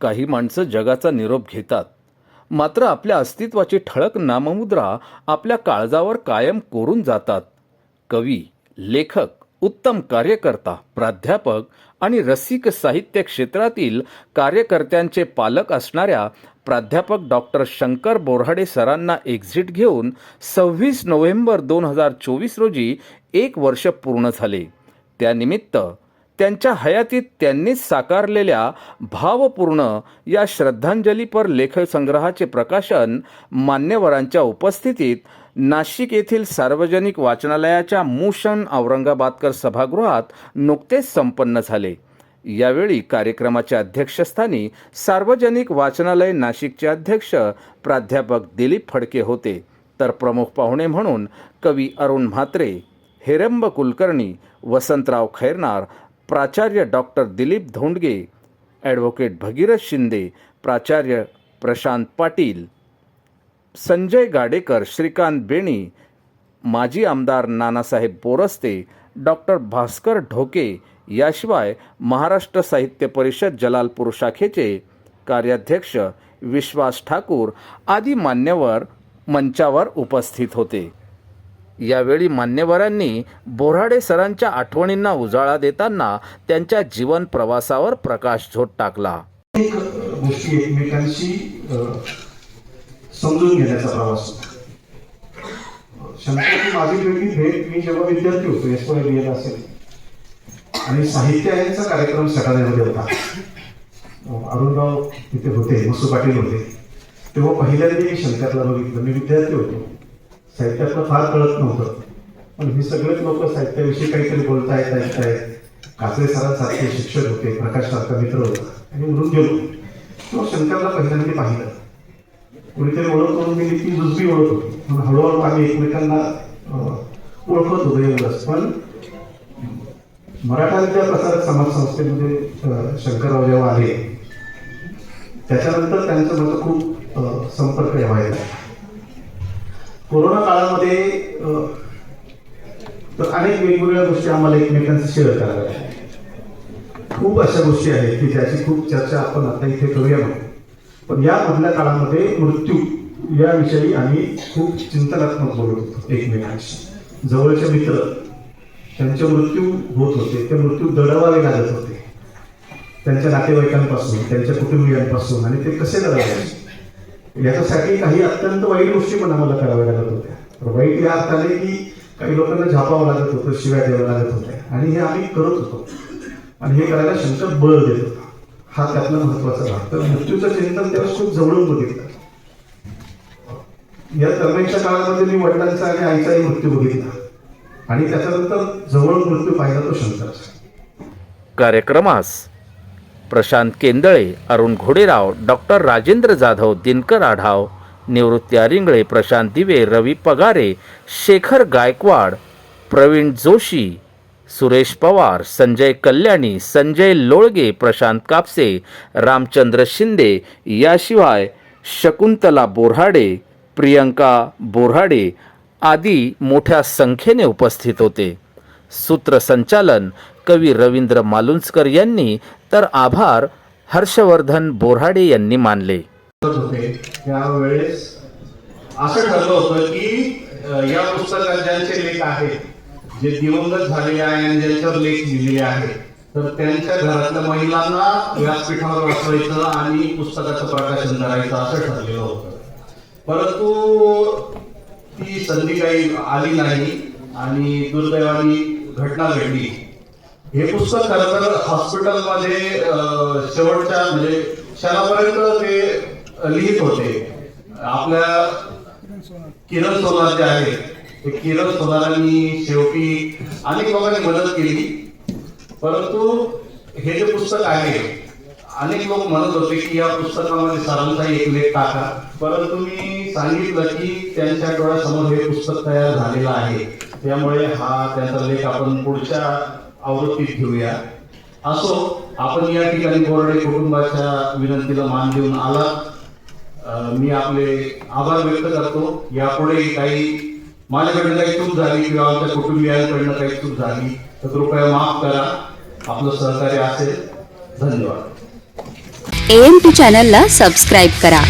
काही माणसं जगाचा निरोप घेतात. मात्र आपल्या अस्तित्वाची ठळक नाममुद्रा आपल्या काळजावर कायम कोरून जातात. कवी लेखक उत्तम कार्यकर्ता प्राध्यापक आणि रसिक साहित्य क्षेत्रातील कार्यकर्त्यांचे पालक असणाऱ्या प्राध्यापक डॉक्टर शंकर बोऱ्हाडे सरांना एक्झिट घेऊन सव्वीस नोव्हेंबर दोन हजार चोवीस रोजी एक वर्ष पूर्ण झाले. त्यानिमित्त त्यांच्या हयातीत त्यांनीच साकारलेल्या भावपूर्ण या श्रद्धांजलीपर लेखसंग्रहाचे प्रकाशन मान्यवरांच्या उपस्थितीत नाशिक येथील सार्वजनिक वाचनालयाच्या मूषण औरंगाबादकर सभागृहात नुकतेच संपन्न झाले. यावेळी कार्यक्रमाच्या अध्यक्षस्थानी सार्वजनिक वाचनालय नाशिकचे अध्यक्ष प्राध्यापक दिलीप फडके होते. तर प्रमुख पाहुणे म्हणून कवी अरुण म्हात्रे हेरंब कुलकर्णी वसंतराव खैरनार प्राचार्य डॉक्टर दिलीप धोंडगे ॲडव्होकेट भगीरथ शिंदे प्राचार्य प्रशांत पाटील संजय गाडेकर श्रीकांत बेणी माजी आमदार नानासाहेब बोरस्ते डॉक्टर भास्कर ढोके याशिवाय महाराष्ट्र साहित्य परिषद जलालपूर शाखेचे कार्याध्यक्ष विश्वास ठाकूर आदी मान्यवर मंचावर उपस्थित होते. यावेळी मान्यवरांनी बोराडे सरांच्या आठवणींना उजाळा देताना त्यांच्या जीवन प्रवासावर प्रकाश झोत टाकला. अनेक गोष्टी एकमेकांशी समजून घेण्याचा प्रवास. शंकरची माझी वेगळी भेट मी जेव्हा विद्यार्थी होतो एस वाय बी असेल. आणि साहित्य यांचा कार्यक्रम सटाण्यामध्ये होता. अरुणराव तिथे होते मसू पाटील होते. तेव्हा पहिल्यांदा मी शंकरला बघितलं. मी विद्यार्थी होतो. साहित्यातलं फार कळत नव्हतं. पण हे सगळेच लोक साहित्याविषयी काहीतरी बोलतायत ऐकतायत. कासरे सरात सारखे शिक्षक होते प्रकाश सारखा मित्र होता आणि म्हणून गेलो तो शंकरला पहिल्यांदा पाहिलं. कोणीतरी ओळख करून गेली ती दुसरी ओळख होती. म्हणून हळूहळू आम्ही एकमेकांना ओळखत होतो एवढंच पण मराठांच्या विद्या प्रसारक समाज संस्थेमध्ये शंकरराव जेव्हा आले त्याच्यानंतर त्यांचं माझा खूप संपर्क व्हायला कोरोना काळामध्ये तर अनेक वेगवेगळ्या गोष्टी आम्हाला एकमेकांशी शेअर कराव्या खूप अशा गोष्टी आहेत की ज्याची खूप चर्चा आपण आता इथे करूया म्हणून. पण या मधल्या काळामध्ये मृत्यू याविषयी आम्ही खूप चिंतनात्मक बोलत होतो एकमेकांशी. जवळचे मित्र त्यांचे मृत्यू होत होते ते मृत्यू दडवावे लागत होते. त्यांच्या नातेवाईकांपासून त्यांच्या कुटुंबियांपासून आणि ते कसे लढवायचे याच्यासाठी काही अत्यंत वाईट गोष्टी पण आम्हाला कराव्या लागत होत्या. तर वाईट या अर्थाने की काही लोकांना झापावं लागत होतं शिव्या द्यावं लागत होत्या. आणि हे आम्ही करत होतो. आणि हे करायला शंकर बळ देत होता. हा त्यातला महत्त्वाचा भाग. तर मृत्यूचं चिंतन त्याला खूप जवळून बघितलं. या दरम्यानच्या काळामध्ये मी वडिलांचा आणि आईचाही मृत्यू बघितला. आणि त्याच्यानंतर जवळ मृत्यू पाहिला तो शंकरचा. कार्यक्रमास प्रशांत केंदळे अरुण घोडेराव डॉक्टर राजेंद्र जाधव दिनकर आढाव निवृत्ती अरिंगळे प्रशांत दिवे रवी पगारे शेखर गायकवाड प्रवीण जोशी सुरेश पवार संजय कल्याणी संजय लोळगे प्रशांत कापसे रामचंद्र शिंदे याशिवाय शकुंतला बोऱ्हाडे प्रियंका बोऱ्हाडे आदी मोठ्या संख्येने उपस्थित होते. सूत्रसंचालन कवी रवींद्र मालुंजकर यांनी तर आभार हर्षवर्धन बोराडे यांनी मानले. करत त्यावेळेस असं ठरलं होतं की या पुस्तकात ज्यांचे लेख आहेत. जे दिवंगत झालेले आहे आणि ज्यांच्यावर लेख लिहिलेले आहेत. तर त्यांच्या घरातल्या महिलांना व्यासपीठावर वाचवायचं आणि पुस्तकाचं प्रकाशन करायचं असं ठरलेलं होतं. परंतु ती संधी काही आली नाही आणि दुर्दैवाने घटना घडली. हे पुस्तक खरं तर हॉस्पिटलमध्ये शेवटच्या म्हणजे क्षणापर्यंत ते लिहित होते. आपल्या किरण सोनार जे आहे ते किरण सोनारांनी शेवटी अनेक लोकांनी मदत केली. परंतु हे जे पुस्तक आहे अनेक लोक म्हणत होते की या पुस्तकामध्ये सरांचा एक लेख टाका. परंतु मी सांगितलं की त्यांच्या डोळ्यासमोर हे पुस्तक तयार झालेलं आहे. त्यामुळे हा त्यांचा लेख आपण पुढच्या आवृत्तीत घेऊया असो आपण या ठिकाणी बोराडे कुटुंबाच्या विनंतीला मान देऊन आला. मी आपले आभार व्यक्त करतो. यापुढे काही माझ्याकडनं काही चूक झाली किंवा आमच्या कुटुंबियांकडनं काही चूक झाली तर कृपया माफ करा. आपलं सहकार्य असेल. धन्यवाद. एएमटी चॅनलला सबस्क्राईब करा.